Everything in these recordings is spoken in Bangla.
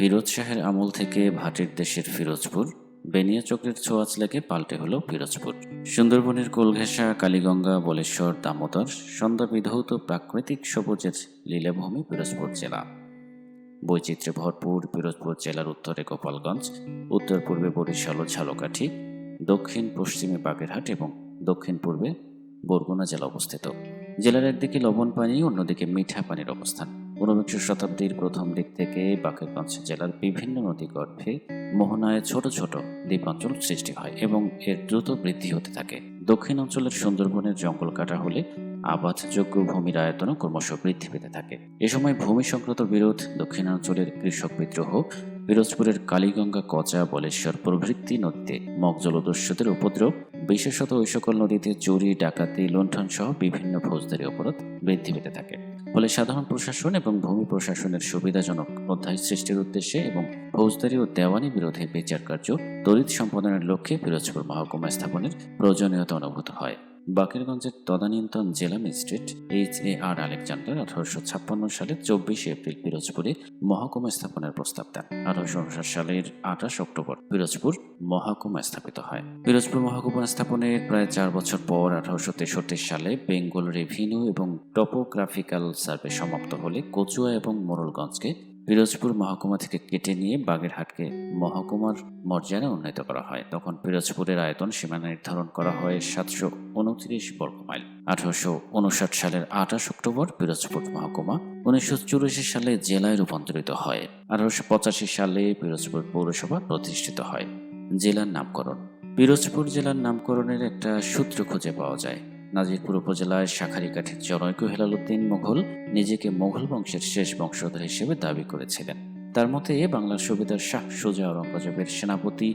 ফিরোজ শাহের আমল থেকে ভাটের দেশের ফিরোজপুর, বেনিয়া চক্রের ছোঁয়াচ লেগে পাল্টে হলো ফিরোজপুর। সুন্দরবনের কোলঘেঁষা, কালীগঙ্গা, বলেশ্বর, দামোদর, সন্ধ্যা বিধৌত প্রাকৃতিক সবুজের লীলাভূমি ফিরোজপুর জেলা। বৈচিত্র্যে ভরপুর পিরোজপুর জেলার উত্তরে গোপালগঞ্জ, উত্তর পূর্বে বরিশাল ও ঝালকাঠি, দক্ষিণ পশ্চিমে বাগেরহাট এবং দক্ষিণ পূর্বে বরগুনা জেলা অবস্থিত। জেলার একদিকে লবণ পানি, অন্যদিকে মিঠা পানির অবস্থান। ঊনবিংশ শতাব্দীর প্রথম দিক থেকে বাকেরগঞ্জ জেলার বিভিন্ন নদী গর্ভে মোহনায় ছোট ছোট দ্বীপাঞ্চল সৃষ্টি হয় এবং এর দ্রুত বৃদ্ধি হতে থাকে। দক্ষিণ অঞ্চলের সুন্দরবনের জঙ্গল কাটা হলে আবাদযোগ্য ভূমির আয়তনও ক্রমশ বৃদ্ধি পেতে থাকে। এ সময় ভূমি সংক্রান্ত বিরোধ দক্ষিণাঞ্চলের কৃষক বিদ্রোহ, পিরোজপুরের কালীগঙ্গা কচা, বলেশ্বর প্রভৃতি নদীতে মগ জলদস্যুদের উপদ্রব, বিশেষত ওই সকল নদীতে চুরি, ডাকাতি লুণ্ঠন সহ বিভিন্ন ফৌজদারি অপরাধ বৃদ্ধি পেতে থাকে। ফলে সাধারণ প্রশাসন এবং ভূমি প্রশাসনের সুবিধাজনক অধ্যায় সৃষ্টির উদ্দেশ্যে এবং ফৌজদারি ও দেওয়ানি বিরোধী বিচার কার্য, তড়িৎ সম্পাদনের লক্ষ্যে পিরোজপুর মহকুমা স্থাপনের প্রয়োজনীয়তা অনুভূত হয়। বাকেরগঞ্জের তদানীন্তন জেলা magistrate H A R Alexander আঠারোশো ছাপ্পান্ন সালে চব্বিশে এপ্রিল পিরোজপুরে মহকুমা স্থাপনের প্রস্তাব দেন। আঠারোশো উনষাট সালের আঠাশ অক্টোবর পিরোজপুর মহকুমা স্থাপিত হয়। পিরোজপুর মহকুমা স্থাপনের প্রায় চার বছর পর আঠারোশো তেষট্টি সালে বেঙ্গল রেভিনিউ এবং টপোগ্রাফিক্যাল সার্ভে সমাপ্ত হলে কচুয়া এবং মোরলগঞ্জকে পিরোজপুর মহকুমা থেকে কেটে নিয়ে বাগেরহাটকে মহকুমার মর্যাদা উন্নীত করা হয়। তখন পিরোজপুরের আয়তন সীমানা নির্ধারণ করা হয় সাতশো উনত্রিশ বর্গ মাইল। আঠারোশো উনষাট সালের আঠাশ অক্টোবর পিরোজপুর মহকুমা উনিশশো চুরাশি সালে জেলায় রূপান্তরিত হয়। আঠারোশো পঁচাশি সালে পিরোজপুর পৌরসভা প্রতিষ্ঠিত হয়। জেলার নামকরণ। পিরোজপুর জেলার নামকরণের একটা সূত্র খুঁজে পাওয়া যায়। নাজিরপুর উপজেলায় শাখারিকাঠির জনৈক হেলালুদ্দিন মোঘল নিজেকে মোঘল বংশের শেষ বংশধর হিসেবে দাবি করেছিলেন। তার মতে বাংলার সুবিধার শাহ সুজা আওরঙ্গজেবের সেনাপতি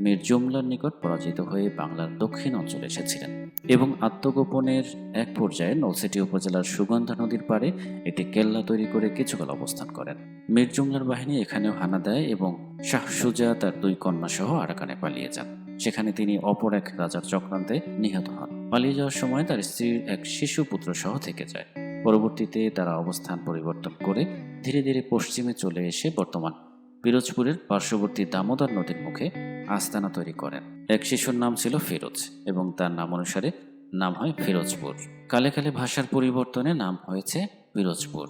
মীর জুমলার নিকট পরাজিত হয়ে বাংলার দক্ষিণ অঞ্চলে এসেছিলেন এবং আত্মগোপনের এক পর্যায়ে নলসিটি উপজেলার সুগন্ধা নদীর পাড়ে একটি কেল্লা তৈরি করে কিছুকাল অবস্থান করেন। মীর জুমলার বাহিনী এখানেও হানা দেয় এবং শাহ সুজা তার দুই কন্যা সহ আরাকানে পালিয়ে যান। সেখানে তিনি অপর এক রাজার চক্রান্তে নিহত হন। পালিয়ে যাওয়ার সময় তার স্ত্রীর এক শিশু পুত্র সহ থেকে যায়। পরবর্তীতে তারা অবস্থান পরিবর্তন করে ধীরে ধীরে পশ্চিমে চলে এসে বর্তমান পিরোজপুরের পার্শ্ববর্তী দামোদর নদীর মুখে আস্তানা তৈরি করেন। এক শিশুর নাম ছিল ফিরোজ এবং তার নাম অনুসারে নাম হয় ফিরোজপুর। কালে কালে ভাষার পরিবর্তনে নাম হয়েছে ফিরোজপুর।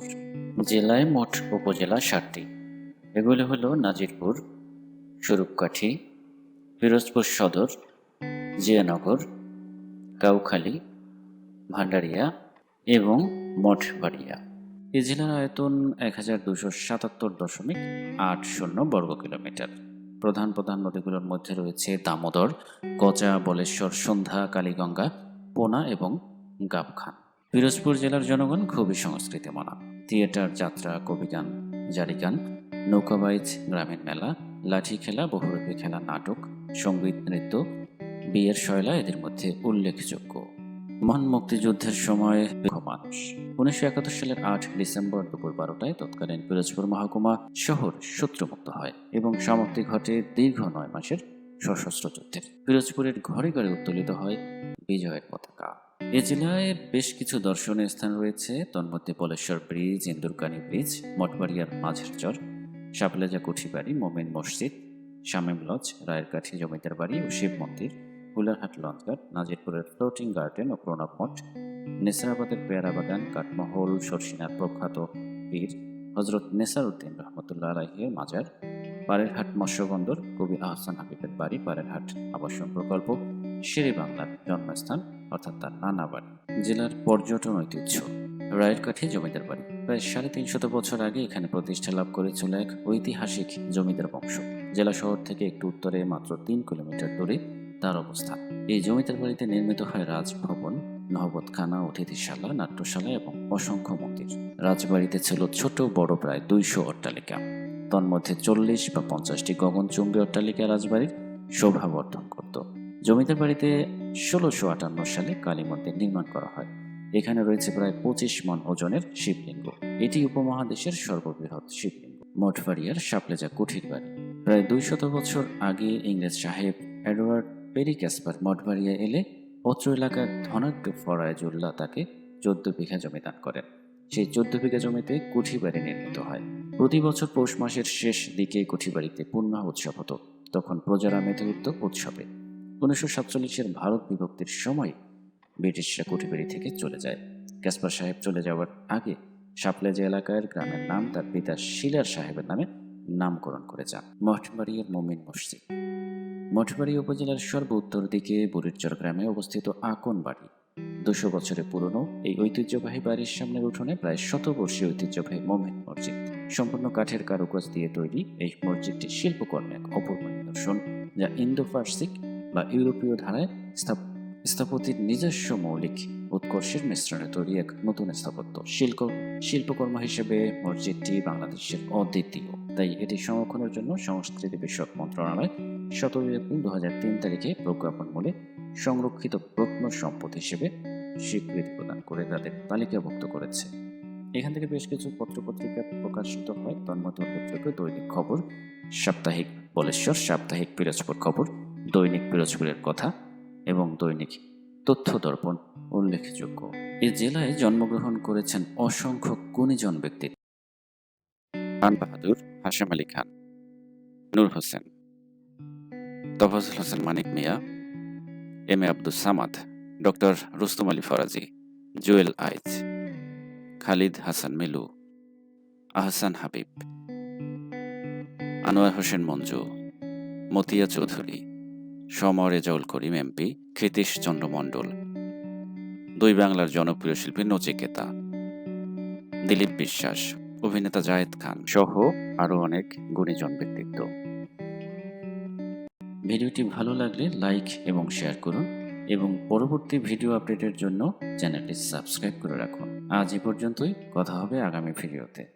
জেলায় মোট উপজেলা ষাটটি এগুলি হলো নাজিরপুর স্বরূপকাঠি ফিরোজপুর সদর, জিয়ানগর কাউখালী ভান্ডারিয়া এবং মঠবাড়িয়া। এ জেলার আয়তন এক হাজার দুশো সাতাত্তর দশমিক আট শূন্য বর্গ কিলোমিটার প্রধান প্রধান নদীগুলোর মধ্যে রয়েছে দামোদর কচা বলেশ্বর, সন্ধ্যা, কালীগঙ্গা, পোনা এবং গাবখান পিরোজপুর জেলার জনগণ খুবই সংস্কৃতিমনা থিয়েটার, যাত্রা, কবিগান, জারিগান, নৌকাবাইজ, গ্রামীণ মেলা, লাঠি খেলা, বহুরূপী খেলা, নাটক, সংগীত, নৃত্য বিয়ের শৈলা এদের মধ্যে উল্লেখযোগ্য। মহান মুক্তিযুদ্ধের সময় মানুষ। উনিশশো একাত্তর সালের আট ডিসেম্বর দুপুর বারোটায় তৎকালীন পিরোজপুর মহকুমা শহর শত্রুমুক্ত হয় এবং সমাপ্তি ঘটে দীর্ঘ নয় মাসের সশস্ত্র যুদ্ধের। পিরোজপুরের ঘরে ঘরে উত্তোলিত হয় বিজয়ের পতাকা। এ জেলায় বেশ কিছু দর্শনীয় স্থান রয়েছে। তন্মধ্যে বলেশ্বর ব্রিজ, ইন্দুরকানি ব্রিজ, মঠবাড়িয়ার মাঝের চর শাপলেজা কুঠিবাড়ি, মোমেন মসজিদ, শামেম লজ রায়ের কাঠি জমিদার বাড়ি ও শিব মন্দির। হুলারহাট লঞ্চঘাট, নাজিরপুরের ফ্লোটিং গার্ডেন ও প্রণব মঠ, নেসারাবাদের পেয়ারা বাগান, কাঠমহল সরসিনার প্রখ্যাত পীর হজরত নেসার উদ্দিন রহমতুল্লাহ আলাহির মাজার পারেরহাট মৎস্যবন্দর কবি আহসান হাবিবের বাড়ি পারেরহাট আবাসন প্রকল্প, শেরে বাংলার জন্মস্থান, অর্থাৎ তার নানা বাড়ি জেলার পর্যটন ঐতিহ্য রায়ের কাঠি জমিদার বাড়ি। প্রায় সাড়ে তিনশত বছর আগে এখানে প্রতিষ্ঠা লাভ করেছিল এক ঐতিহাসিক জমিদার বংশ। জেলা শহর থেকে একটু উত্তরে মাত্র তিন কিলোমিটার দূরে তার অবস্থান এই জমিদার বাড়িতে নির্মিত হয় রাজভবন, নহবতখানা, অতিথিশালা, নাট্যশালা এবং অসংখ্য মন্দির। রাজবাড়িতে ছিল ছোট, বড় প্রায় দুইশো অট্টালিকা। তন্মধ্যে চল্লিশ বা পঞ্চাশটি গগনচুম্বী অট্টালিকা রাজবাড়ির শোভাবর্ধন করত। জমিদার বাড়িতে ষোলোশো আটান্ন সালে কালী মন্দির নির্মাণ করা হয়। এখানে রয়েছে প্রায় পঁচিশ মন ওজনের শিবলিঙ্গ। এটি উপমহাদেশের সর্ববৃহৎ শিবলিঙ্গ। মঠবাড়িয়ার সাপলেজা কুঠির বাড়ি। প্রায় দুইশত বছর আগে ইংরেজ সাহেব এডওয়ার্ড পেরি ক্যাসপার মঠবাড়িয়া এলে অত্র এলাকার ধনাঢ্য ফরায়জুল্লাহ তাকে চোদ্দ বিঘা জমি দান করেন। সেই চোদ্দ বিঘা জমিতে কুঠি বাড়ি নির্মিত হয়। প্রতি বছর পৌষ মাসের শেষ দিকে কুঠিবাড়িতে পূর্ণা উৎসব হতো। তখন প্রজারা মেতে উঠত উৎসবে। উনিশশো সাতচল্লিশের ভারত বিভক্তির সময় ব্রিটিশরা কুঠিবাড়ি থেকে চলে যায়। ক্যাসপার সাহেব চলে যাওয়ার আগে সাপলে যে এলাকার গ্রামের নাম তার পিতা শিলার সাহেবের নামে নামকরণ করে যান। মঠবাড়িয়ার মমিন মসজিদ। মঠবাড়ি উপজেলার সর্ব উত্তর দিকে বুড়িরচর গ্রামে অবস্থিত আকন বাড়ি। দুশো বছরের পুরনো এই ঐতিহ্যবাহী বাড়ির সামনের উঠোনে প্রায় শতবর্ষীয় ঐতিহ্যবাহী মোমেন মসজিদ। সম্পূর্ণ কাঠের কারুকাজ দিয়ে তৈরি এই মসজিদটি শিল্পকর্মে এক অপূর্ব নিদর্শন, যা ইন্দো ফার্সিক বা ইউরোপীয় ধারায় স্থাপ- স্থাপত্যের নিজস্ব মৌলিক উৎকর্ষের মিশ্রণে তৈরি এক নতুন স্থাপত্য। শিল্প, শিল্পকর্ম হিসেবে মসজিদটি বাংলাদেশের অদ্বিতীয়, তাই এটি সংরক্ষণের জন্য সংস্কৃতি বিষয়ক মন্ত্রণালয় সতেরোই এপ্রিল দু তিন তারিখে প্রজ্ঞাপন মূলে সংরক্ষিত প্রত্ন সম্পদ হিসেবে স্বীকৃতি প্রদান করে তাদের তালিকাভুক্ত করেছে। এখান থেকে বেশ কিছু পত্রপত্রিকা প্রকাশিত হয়। তন্মধ্যে উল্লেখযোগ্য দৈনিক খবর, সাপ্তাহিক বলেশ্বর, সাপ্তাহিক পিরোজপুর খবর, দৈনিক পিরোজপুরের কথা এবং দৈনিক তথ্য দর্পণ উল্লেখযোগ্য। এই জেলায় জন্মগ্রহণ করেছেন অসংখ্য গুণীজন ব্যক্তি। Khan Bahadur Hashem Ali Khan, Noor Hossain. Tofazzal Hossain Manik Mia M A Abdul Samad doctor Rustam Ali Faraji Jewel Aich Khalid Hasan Milu Ahsan Habib Anwar Hossain Manju Matia Chowdhury Samar Rezaul Karim MP Kshitish Chandra Mondal দুই বাংলার জনপ্রিয় শিল্পী নচিকেতা, দিলীপ বিশ্বাস, অভিনেতা জায়েদ খান সহ আরও অনেক গুণীজন ব্যক্তিত্ব। ভিডিওটি ভালো লাগলে লাইক এবং শেয়ার করুন এবং পরবর্তী ভিডিও আপডেটের জন্য চ্যানেলটি সাবস্ক্রাইব করে রাখুন। আজ এ পর্যন্তই, কথা হবে আগামী ভিডিওতে।